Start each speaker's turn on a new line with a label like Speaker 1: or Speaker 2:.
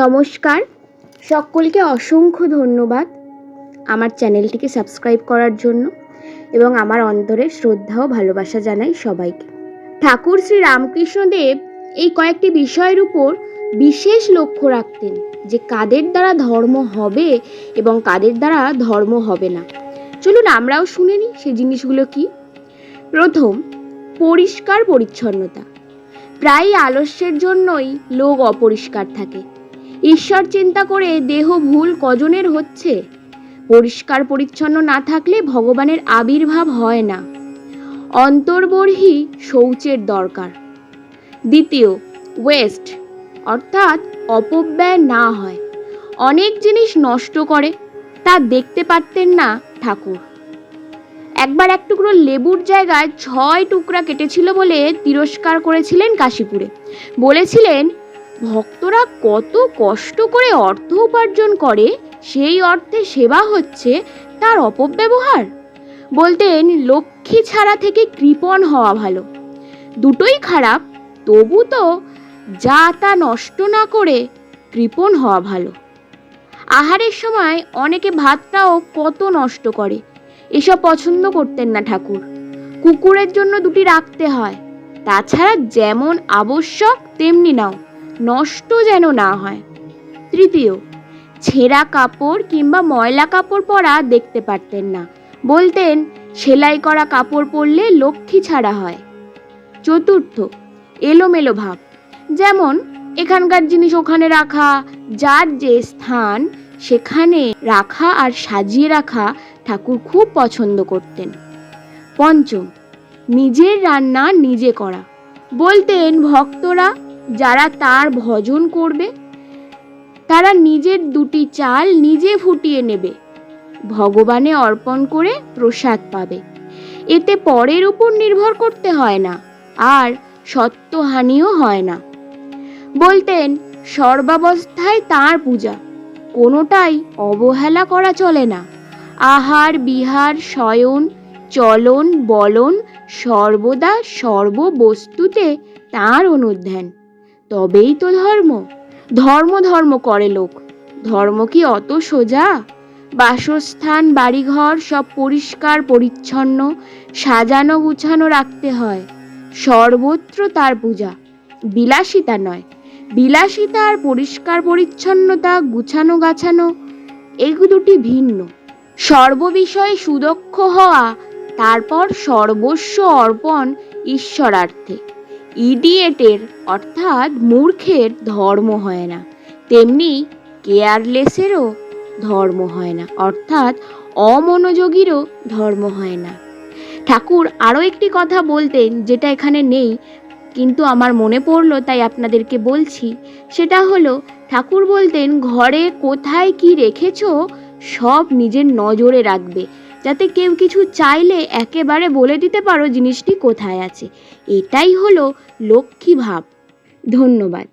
Speaker 1: নমস্কার। সকলকে অসংখ্য ধন্যবাদ আমার চ্যানেলটিকে সাবস্ক্রাইব করার জন্য এবং আমার অন্তরে শ্রদ্ধা ও ভালোবাসা জানাই সবাইকে। ঠাকুর শ্রী রামকৃষ্ণদেব এই কয়েকটি বিষয়ের উপর বিশেষ লক্ষ্য রাখতেন যে কাদের দ্বারা ধর্ম হবে এবং কাদের দ্বারা ধর্ম হবে না। চলুন আমরাও শুনে নিই সেই জিনিসগুলো কি। প্রথম, পরিষ্কার পরিচ্ছন্নতা। প্রায় আলস্যের জন্যই লোক অপরিষ্কার থাকে। ঈশ্বর চিন্তা করে দেহ ভুল কজনের হচ্ছে? পরিষ্কার পরিচ্ছন্ন না থাকলে ভগবানের আবির্ভাব হয় না। অন্তর্বর্হী শৌচের দরকার। দ্বিতীয় ওয়েস্ট অর্থাৎ অপব্যয় না হয়। অনেক জিনিস নষ্ট করে, তা দেখতে পারতেন না ঠাকুর। একবার এক টুকরো লেবুর জায়গায় ছয় টুকরা কেটেছিল বলে তিরস্কার করেছিলেন কাশীপুরে। বলেছিলেন ভক্তরা কত কষ্ট করে অর্থ উপার্জন করে, সেই অর্থে সেবা হচ্ছে তার অপব্যবহার। বলতেন, লক্ষ্মী ছাড়া থেকে কৃপণ হওয়া ভালো। দুটোই খারাপ, তবু তো যা তা নষ্ট না করে কৃপণ হওয়া ভালো। আহারের সময় অনেকে ভাতটাও কত নষ্ট করে, এসব পছন্দ করতেন না ঠাকুর। কুকুরের জন্য দুটি রাখতে হয়, তাছাড়া যেমন আবশ্যক, তেমনি নাও। নষ্ট যেন না হয়। তৃতীয়, ছেঁড়া কাপড় কিংবা ময়লা কাপড় পরা দেখতে পারতেন না। বলতেন, সেলাই করা কাপড় পরলে লক্ষ্মী ছাড়া হয়। চতুর্থ, এলোমেলো ভাব। যেমন, এখানকার জিনিস ওখানে রাখা, যার যে স্থান, সেখানে রাখা আর সাজিয়ে রাখা ঠাকুর খুব পছন্দ করতেন। পঞ্চম, নিজের রান্না নিজে করা। বলতেন, ভক্তরা যারা তার ভজন করবে, তারা নিজের দুটি চাল নিজে ফুটিয়ে নেবে। ভগবানে অর্পণ করে প্রসাদ পাবে। এতে পরের উপর নির্ভর করতে হয় না, আর সত্যহানিও হয় না। বলতেন, সর্বাবস্থায় তার পূজা, কোনোটাই অবহেলা করা চলে না। আহার, বিহার, শয়ন, চলন, বলন সর্বদা সর্ববস্তুতে তাঁর অনুধ্যান। তবেই তো ধর্ম। ধর্ম ধর্ম করে লোক। ধর্ম কি অত সোজা? বাসস্থান, বাড়িঘর সব পরিষ্কার, পরিচ্ছন্ন, সাজানো, গুছানো রাখতে হয়। সর্বত্র তার পূজা। বিলাসিতা নয়। বিলাসিতা আর পরিষ্কার, পরিচ্ছন্নতা, গুছানো, গাছানো এগুলো দুটি ভিন্ন। সর্ববিষয়ে সুদক্ষ হওয়া, তারপর সর্বস্ব অর্পণ ঈশ্বরার্থে। ইডিয়েটের, অর্থাৎ মূর্খের, ধর্ম হয় না। তেমনি কেয়ারলেসেরও ধর্ম হয় না, অর্থাৎ অমনোযোগীরও ধর্ম হয় না। ঠাকুর আরও একটি কথা বলতেন, যেটা এখানে নেই, কিন্তু আমার মনে পড়ল, তাই আপনাদেরকে বলছি। সেটা হলো, ঠাকুর বলতেন, ঘরে কোথায় কি রেখেছো, সব নিজের নজরে রাখবে। যাতে কেউ কিছু চাইলে একেবারে বলে দিতে পারো জিনিসটি কোথায় আছে। এটাই হলো লক্ষ্মী ভাব। ধন্যবাদ।